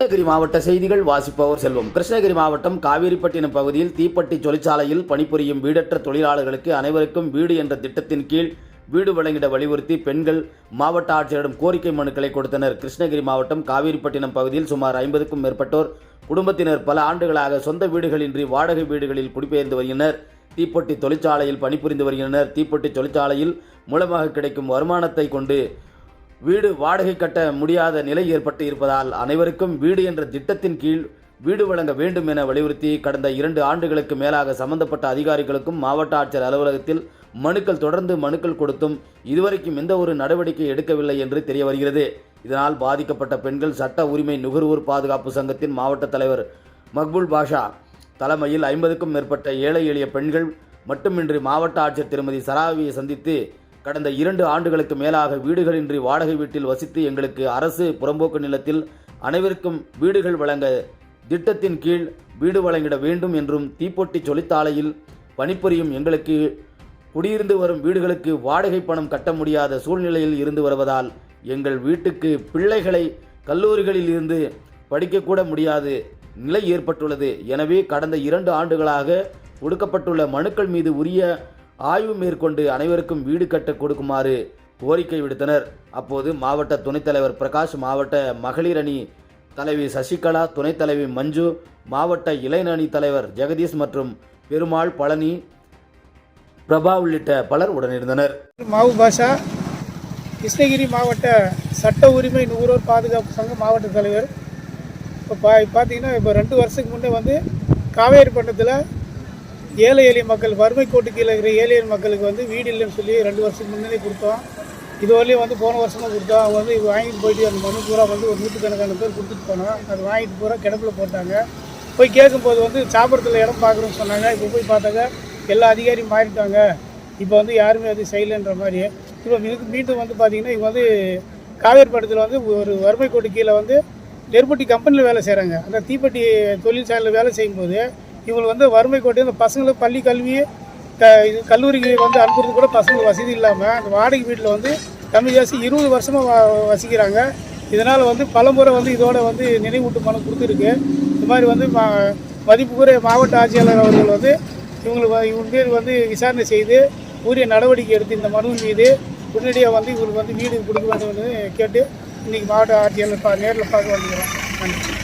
கிருஷ்ணகிரி மாவட்ட செய்திகள் வாசிப்பவர் செல்வம். கிருஷ்ணகிரி மாவட்டம் காவேரிப்பட்டினம் பகுதியில் தீப்பட்டி தொழிற்சாலையில் பணிபுரியும் வீடற்ற தொழிலாளர்களுக்கு அனைவருக்கும் வீடு என்ற திட்டத்தின் கீழ் வீடு வழங்கிட வலியுறுத்தி பெண்கள் மாவட்ட ஆட்சியரிடம் கோரிக்கை மனுக்களை கொடுத்தனர். கிருஷ்ணகிரி மாவட்டம் காவேரிப்பட்டினம் பகுதியில் சுமார் ஐம்பதுக்கும் மேற்பட்டோர் குடும்பத்தினர் பல ஆண்டுகளாக சொந்த வீடுகளின்றி வாடகை வீடுகளில் குடிபெயர்ந்து வருகின்றனர். தீப்பெட்டி தொழிற்சாலையில் பணிபுரிந்து வருகின்றனர். தீப்பெட்டி தொழிற்சாலையில் மூலமாக கிடைக்கும் வருமானத்தை கொண்டு வீடு வாடகை கட்ட முடியாத நிலை ஏற்பட்டு இருப்பதால் அனைவருக்கும் வீடு என்ற திட்டத்தின் கீழ் வீடு வழங்க வேண்டும் என வலியுறுத்தி கடந்த இரண்டு ஆண்டுகளுக்கு மேலாக சம்பந்தப்பட்ட அதிகாரிகளுக்கும் மாவட்ட ஆட்சியர் அலுவலகத்தில் மனுக்கள் தொடர்ந்து மனுக்கள் கொடுத்தும் இதுவரைக்கும் எந்த ஒரு நடவடிக்கை எடுக்கவில்லை என்று தெரிய வருகிறது. இதனால் பாதிக்கப்பட்ட பெண்கள் சட்ட உரிமை நுகர்வோர் பாதுகாப்பு சங்கத்தின் மாவட்ட தலைவர் மக்புல் பாஷா தலைமையில் ஐம்பதுக்கும் மேற்பட்ட ஏழை எளிய பெண்கள் மட்டுமின்றி மாவட்ட ஆட்சியர் திருமதி சராவியை சந்தித்து கடந்த இரண்டு ஆண்டுகளுக்கு மேலாக வீடுகளின்றி வாடகை வீட்டில் வசித்து எங்களுக்கு அரசு புறம்போக்கு நிலத்தில் அனைவருக்கும் வீடுகள் வழங்க திட்டத்தின் கீழ் வீடு வழங்கிட வேண்டும் என்றும் தீப்பொட்டி சொலித்தாலையில் பணிபுரியும் எங்களுக்கு குடியிருந்து வரும் வீடுகளுக்கு வாடகை பணம் கட்ட முடியாத சூழ்நிலையில் இருந்து வருவதால் எங்கள் வீட்டுக்கு பிள்ளைகளை கல்லூரிகளில் இருந்து படிக்கக்கூட முடியாது. நிலை ஏற்பட்டுள்ளது. எனவே கடந்த இரண்டு ஆண்டுகளாக கொடுக்கப்பட்டுள்ள மனுக்கள் மீது உரிய ஆய்வு மேற்கொண்டு அனைவருக்கும் வீடு கட்ட கொடுக்குமாறு கோரிக்கை விடுத்தனர். அப்போது மாவட்ட துணைத்தலைவர் பிரகாஷ் மாவட்ட மகளிர் அணி தலைவி சசிகலா துணைத் தலைவி மஞ்சு மாவட்ட இளைஞர் தலைவர் ஜெகதீஷ் மற்றும் பெருமாள் பழனி பிரபா உள்ளிட்ட பலர் உடனிருந்தனர். மாவு பாஷா கிருஷ்ணகிரி மாவட்ட சட்ட உரிமை நுகர்வோர் பாதுகாப்பு சங்க மாவட்ட தலைவர் இப்போ பா பார்த்தீங்கன்னா இப்போ ரெண்டு வருஷத்துக்கு முன்னே வந்து காவேரி பட்டத்தில் ஏழை எளிய மக்கள் வறுமை கோட்டு கீழே இருக்கிற ஏழை எளிய மக்களுக்கு வந்து வீடு இல்லைன்னு சொல்லி ரெண்டு வருஷத்துக்கு முன்னாடி கொடுத்தோம். இது வரலையும் வந்து போன வருஷமும் கொடுத்தோம். அவங்க வந்து வாங்கிட்டு போயிட்டு அந்த மனு பூரா வந்து ஒரு நூற்றுக்கணக்கான பேர் கொடுத்துட்டு போனோம். அது வாங்கிட்டு பூரா கிடப்பில் போட்டாங்க. போய் கேட்கும்போது வந்து சாப்பிட்றதுல இடம் பார்க்குறோன்னு சொன்னாங்க. இப்போ போய் பார்த்தாக்க எல்லா அதிகாரியும் மாறிட்டாங்க. இப்போ வந்து யாருமே அது செய்யலைன்ற மாதிரி. இப்போ மீண்டும் வந்து பார்த்திங்கன்னா இவங்க வந்து காவேரி படத்தில் வந்து ஒரு வறுமை கோட்டு கீழே வந்து நெருப்பட்டி கம்பெனியில் வேலை செய்கிறாங்க அந்த தீப்பெட்டி தொழிற்சாலையில் வேலை செய்யும்போது இவங்களுக்கு வந்து வறுமை கோட்டை இந்த பசங்களுக்கு பள்ளி கல்வி க இது கல்லூரிக்கு வந்து அனுப்புறது கூட பசங்களுக்கு வசதி இல்லாமல் அந்த வாடகை வீட்டில் வந்து கம்மி ஜாஸ்தி இருபது வருஷமாக வ வசிக்கிறாங்க. இதனால் வந்து பலமுறை வந்து இதோட வந்து நினைவூட்டு மனு கொடுத்துருக்கு. இந்த மாதிரி வந்து மதிப்புக்குரிய மாவட்ட ஆட்சியாளர் அவர்கள் வந்து இவங்களுக்கு இவங்க பேர் வந்து விசாரணை செய்து உரிய நடவடிக்கை எடுத்து இந்த மனு மீது உடனடியாக வந்து இவங்களுக்கு வந்து வீடு கொடுக்க வேண்டும் என்று கேட்டு இன்றைக்கி மாவட்ட ஆட்சியாளர் பா நேரில் பார்க்க வந்துக்கிறோம் நன்றி.